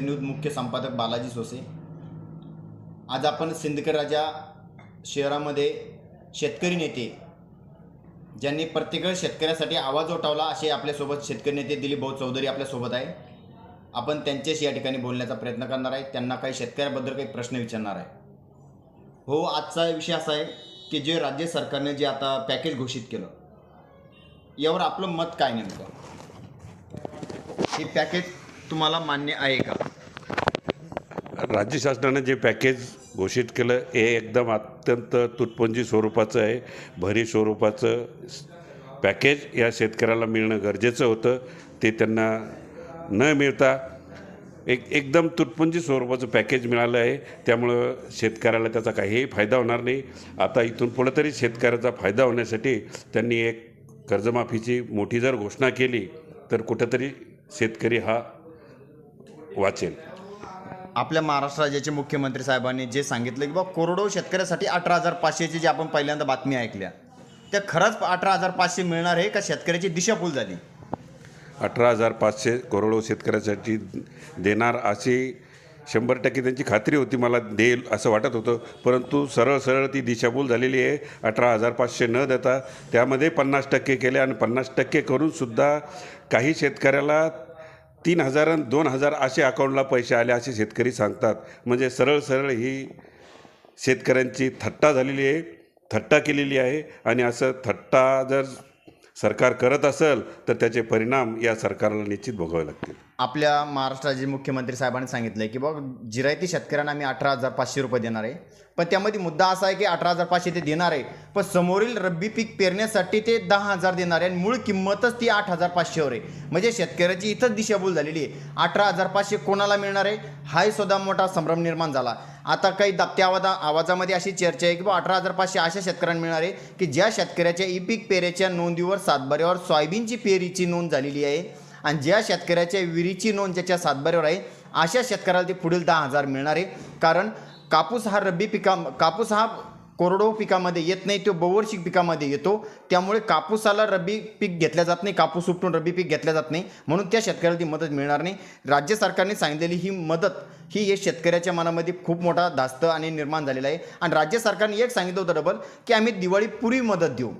News मुख्य संपादक बालाजी सोसे. आज आपण सिंदखेड राजा शहरामध्ये शेतकरी नेते ज्यांनी प्रत्येक शेतकऱ्यासाठी आवाज उठवला असे आपल्यासोबत शेतकरी नेते दिलीप भाऊ चौधरी आपल्यासोबत आहे. आपण त्यांच्याशी या ठिकाणी बोलण्याचा प्रयत्न करणार आहे. त्यांना काही शेतकऱ्याबद्दल काही प्रश्न विचारणार आहे. हो आजचा विषय असा आहे की जे राज्य सरकारने जे आता पॅकेज घोषित केलं यावर आपलं मत काय नेमकं? हे पॅकेज तुम्हाला मान्य आहे का? राज्य शासनानं जे पॅकेज घोषित केलं हे एकदम अत्यंत तुटपुंजी स्वरूपाचं आहे. भरी स्वरूपाचं पॅकेज या शेतकऱ्याला मिळणं गरजेचं होतं. ते त्यांना न मिळता एक एकदम तुटपुंजी स्वरूपाचं पॅकेज मिळालं आहे. त्यामुळं शेतकऱ्याला त्याचा काहीही फायदा होणार नाही. आता इथून पुढं तरी शेतकऱ्याचा फायदा होण्यासाठी त्यांनी एक कर्जमाफीची मोठी जर घोषणा केली तर कुठंतरी शेतकरी हा वाचेल. आपल्या महाराष्ट्र राज्याचे मुख्यमंत्री साहेबांनी जे सांगितलं की बा कोरडो शेतकऱ्यासाठी अठरा हजार पाचशेची जी आपण पहिल्यांदा बातमी ऐकल्या त्या खरंच अठरा हजार पाचशे मिळणार आहे का शेतकऱ्याची दिशाभूल झाली? अठरा हजार पाचशे करोडो शेतकऱ्यासाठी देणार अशी शंभर टक्के त्यांची खात्री होती मला देईल असं वाटत होतं. परंतु सरळ सरळ ती दिशाभूल झालेली आहे. अठरा हजार पाचशे न देता त्यामध्ये पन्नास टक्के केले आणि पन्नास टक्के करूनसुद्धा काही शेतकऱ्याला तीन हजार आणि दोन हजार असे अकाउंटला पैसे आले असे शेतकरी सांगतात. म्हणजे सरळ सरळ ही शेतकऱ्यांची थट्टा झालेली आहे थट्टा केलेली आहे आणि असं थट्टा जर सरकार करत असेल तर त्याचे परिणाम या सरकारला निश्चित भोगावे लागतील. आपल्या महाराष्ट्राचे मुख्यमंत्री साहेबांनी सांगितलं की बघ जिरायती शेतकऱ्यांना आम्ही अठरा हजार पाचशे रुपये देणार आहे. पण त्यामध्ये मुद्दा असा आहे की अठरा हजार पाचशे ते देणार आहे. पण समोरील रब्बी पीक पेरण्यासाठी ते दहा हजार देणार आहे आणि मूळ किंमतच ती आठ हजार पाचशेवर आहे. म्हणजे शेतकऱ्याची इथंच दिशाभूल झालेली आहे. अठरा हजार पाचशे कोणाला मिळणार आहे? हाही सुद्धा मोठा संभ्रम निर्माण झाला. आता काही दाबत्या आवाजा आवाजामध्ये अशी चर्चा आहे की बा अठरा हजार पाचशे अशा शेतकऱ्यांना मिळणार आहे की ज्या शेतकऱ्याच्या ई पीक पेरेच्या नोंदीवर सातबाऱ्यावर सोयाबीनची पेरीची नोंद झालेली आहे. आणि ज्या शेतकऱ्याच्या विहिरीची नोंद ज्याच्या सातबाऱ्यावर आहे अशा शेतकऱ्याला ते पुढील दहा हजार मिळणार आहे. कारण कापूस हा रब्बी पिका कापूस हा कोरडो पिकामध्ये येत नाही तो बहुवर्षिक पिकामध्ये येतो. त्यामुळे कापूसाला रब्बी पीक घेतल्या जात नाही कापूस उपटून रब्बी पीक घेतल्या जात नाही. म्हणून त्या शेतकऱ्याला ती मदत मिळणार नाही. राज्य सरकारने सांगितलेली ही मदत ही हे शेतकऱ्याच्या मनामध्ये खूप मोठा धास्त आणि निर्माण झालेला आहे. आणि राज्य सरकारने एक सांगितलं होतं डबल की आम्ही दिवाळीपूर्वी मदत देऊ.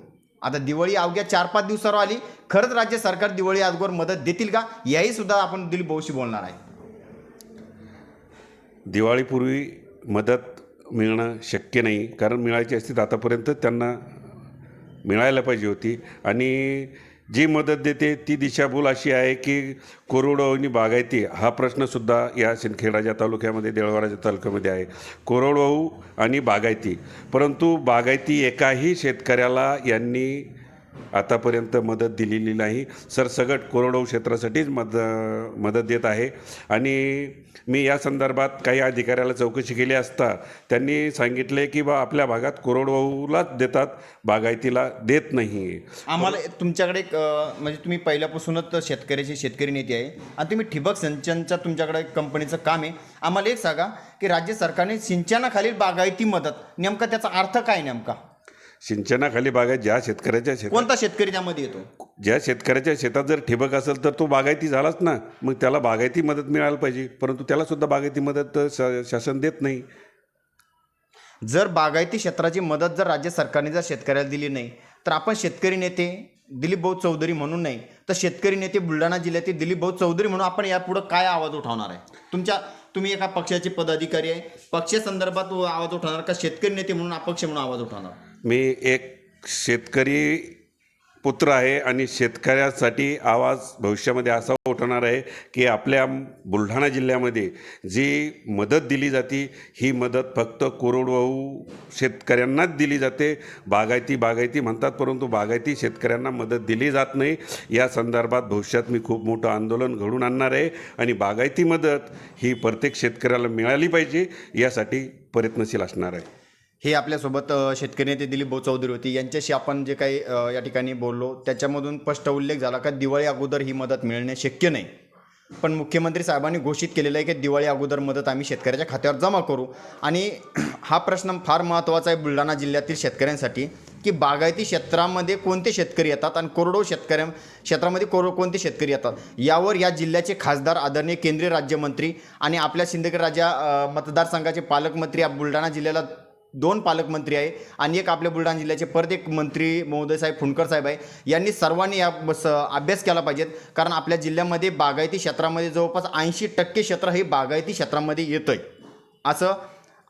आता दिवाळी अवघ्या चार पाच दिवसावर आली खरंच राज्य सरकार दिवाळी अगोदर मदत देतील का? याही सुद्धा आपण दिलीप भाऊशी बोलणार आहे. दिवाळीपूर्वी मदत मिळणं शक्य नाही कारण मिळायची असती तर आतापर्यंत त्यांना मिळायला पाहिजे होती. आणि जी मदत देते ती दिशाभूल अशी आहे की कोरडवाहू आणि बागायती हा प्रश्नसुद्धा या सिंदखेडराजा तालुक्यामध्ये देळवाराच्या तालुक्यामध्ये आहे. कोरडवाहू आणि बागायती. परंतु बागायती एकाही शेतकऱ्याला यांनी आतापर्यंत मदत दिलेली नाही. सरसगट कोरडवाहू क्षेत्रासाठीच मद मदत देत आहे. आणि मी या संदर्भात काही अधिकाऱ्याला चौकशी केली असता त्यांनी सांगितले की बा आपल्या भागात कोरडवाहूलाच देतात बागायतीला देत नाही. आम्हाला तुमच्याकडे एक, म्हणजे तुम्ही पहिल्यापासूनच शेतकऱ्याचे शेतकरी नेते आहे. आणि तुम्ही ठिबक सिंचनच्या तुमच्याकडे कंपनीचं काम आहे. आम्हाला एक सांगा की राज्य सरकारने सिंचनाखालील बागायती मदत नेमका त्याचा अर्थ काय नेमका? सिंचनाखाली बागायत ज्या शेतकऱ्याच्या शेतात कोणता शेतकरी त्यामध्ये येतो? ज्या शेतकऱ्याच्या शेतात जर ठिबक असेल तर तो बागायती झालाच ना. मग त्याला बागायती मदत मिळायला पाहिजे. परंतु त्याला सुद्धा बागायती मदत श- शासन देत नाही. जर बागायती क्षेत्राची मदत जर राज्य सरकारने जर शेतकऱ्याला दिली नाही तर आपण शेतकरी नेते दिलीप भाऊ चौधरी म्हणून नाही तर शेतकरी नेते बुलढाणा जिल्ह्यातील दिलीप भाऊ चौधरी म्हणून आपण यापुढं काय आवाज उठवणार आहे? तुमच्या तुम्ही एका पक्षाचे पदाधिकारी आहे. पक्षासंदर्भात आवाज उठवणार का शेतकरी नेते म्हणून अपक्ष म्हणून आवाज उठवणार? मी एक शेतकरी पुत्र आहे आणि शेतकऱ्यासाठी आवाज भविष्यामध्ये असा उठवणार आहे की आपल्या बुलढाणा जिल्ह्यामध्ये जी मदत दिली जाते ही मदत फक्त कोरडवाहू शेतकऱ्यांनाच दिली जाते. बागायती बागायती म्हणतात परंतु बागायती शेतकऱ्यांना मदत दिली जात नाही. या संदर्भात भविष्यात मी खूप मोठं आंदोलन घडून आणणार आहे आणि बागायती मदत ही प्रत्येक शेतकऱ्याला मिळाली पाहिजे यासाठी प्रयत्नशील असणार आहे. हे आपल्यासोबत शेतकरी नेते दिलीप भाऊ चौधरी होती. यांच्याशी आपण जे काही या ठिकाणी बोललो त्याच्यामधून स्पष्ट उल्लेख झाला का दिवाळी अगोदर ही मदत मिळणे शक्य नाही. पण मुख्यमंत्री साहेबांनी घोषित केलेलं आहे की दिवाळी अगोदर मदत आम्ही शेतकऱ्याच्या खात्यावर जमा करू. आणि हा प्रश्न फार महत्त्वाचा आहे बुलढाणा जिल्ह्यातील शेतकऱ्यांसाठी की बागायती क्षेत्रामध्ये कोणते शेतकरी येतात आणि कोरडो शेतकऱ्या क्षेत्रामध्ये कोरडो कोणते शेतकरी येतात? यावर या जिल्ह्याचे खासदार आदरणीय केंद्रीय राज्यमंत्री आणि आपल्या सिंदखेड राजा मतदारसंघाचे पालकमंत्री या बुलढाणा जिल्ह्याला दोन पालकमंत्री आहे आणि एक आपल्या बुलढाणा जिल्ह्याचे परत एक मंत्री महोदय साहेब फुंडकर साहेब आहे. यांनी सर्वांनी या बस अभ्यास केला पाहिजेत. कारण आपल्या जिल्ह्यामध्ये बागायती क्षेत्रामध्ये जवळपास ऐंशी टक्के क्षेत्र हे बागायती क्षेत्रामध्ये येतं आहे असं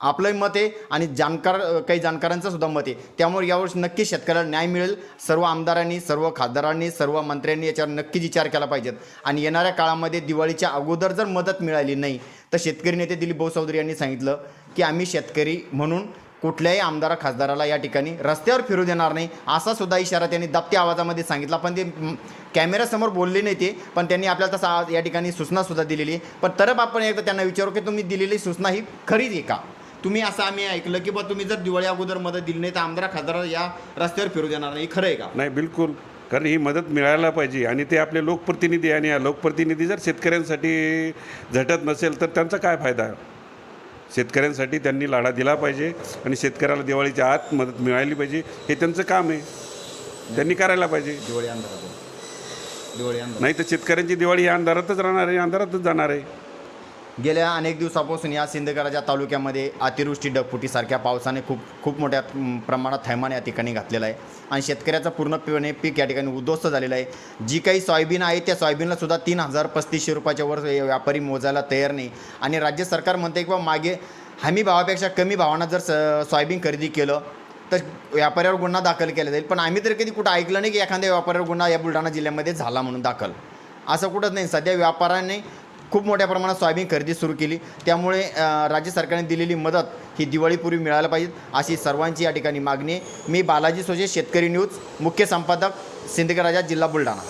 आपलंही मत आहे आणि जाणकार काही जाणकारांचं सुद्धा मत आहे. त्यामुळे यावर नक्की शेतकऱ्याला न्याय मिळेल. सर्व आमदारांनी सर्व खासदारांनी सर्व मंत्र्यांनी याच्यावर नक्कीच विचार केला पाहिजेत. आणि येणाऱ्या काळामध्ये दिवाळीच्या अगोदर जर मदत मिळाली नाही तर शेतकरी नेते दिलीप भाऊ चौधरी यांनी सांगितलं की आम्ही शेतकरी म्हणून कुठल्याही आमदारा खासदाराला या ठिकाणी रस्त्यावर फिरू देणार नाही असा सुद्धा इशारा त्यांनी दाबत्या आवाजामध्ये सांगितला. पण ते कॅमेऱ्यासमोर बोलले नाही ते पण त्यांनी आपल्याला तसा या ठिकाणी सूचनासुद्धा दिलेली आहे. पण तरच आपण एकदा त्यांना विचारू की तुम्ही दिलेली सूचना ही खरीच आहे का? तुम्ही असं आम्ही ऐकलं की बा तुम्ही जर दिवाळी अगोदर मदत दिली नाही तर आमदार खासदार या रस्त्यावर फिरू देणार नाही. खरं आहे का? नाही बिलकुल. कारण ही मदत मिळायला पाहिजे. आणि ते आपले लोकप्रतिनिधी आणि या लोकप्रतिनिधी जर शेतकऱ्यांसाठी झटत नसेल तर त्यांचा काय फायदा? शेतकऱ्यांसाठी त्यांनी लढा दिला पाहिजे आणि शेतकऱ्याला दिवाळीच्या आत मदत मिळाली पाहिजे. हे त्यांचं काम आहे. त्यांनी करायला पाहिजे. दिवाळी अंधारात दिवाळी अंधारात. नाही तर शेतकऱ्यांची दिवाळी ही अंधारातच राहणार आहे अंधारातच जाणार आहे. गेल्या अनेक दिवसापासून या सिंधगडाच्या तालुक्यामध्ये अतिवृष्टी डगफुटीसारख्या पावसाने खूप खूप मोठ्या प्रमाणात थैमान या ठिकाणी घातलेला आहे. आणि शेतकऱ्याचं पूर्णपणे पीक या ठिकाणी उद्ध्वस्त झालेलं आहे. जी काही सोयाबीन आहे त्या सॉयबीनला सुद्धा तीन हजार पस्तीसशे रुपयाच्या वर व्यापारी मोजायला तयार नाही. आणि राज्य सरकार म्हणते की बा मागे हमी भावापेक्षा कमी भावानं जर स सोयाबीन खरेदी केलं तर व्यापाऱ्यावर गुन्हा दाखल केला जाईल. पण आम्ही तर कधी कुठं ऐकलं नाही की एखाद्या व्यापाऱ्यावर गुन्हा या बुलढाणा जिल्ह्यामध्ये झाला म्हणून दाखल. असं कुठंच नाही. सध्या व्यापाऱ्याने खूप मोठ्या प्रमाणात सोयाबीन खरेदी सुरू केली. त्यामुळे राज्य सरकारने दिलेली मदत ही दिवाळीपूर्वी मिळायला पाहिजे अशी सर्वांची या ठिकाणी मागणी मी बालाजी सोजे शेतकरी न्यूज मुख्य संपादक सिंदगराजा जिल्हा बुलढाणा.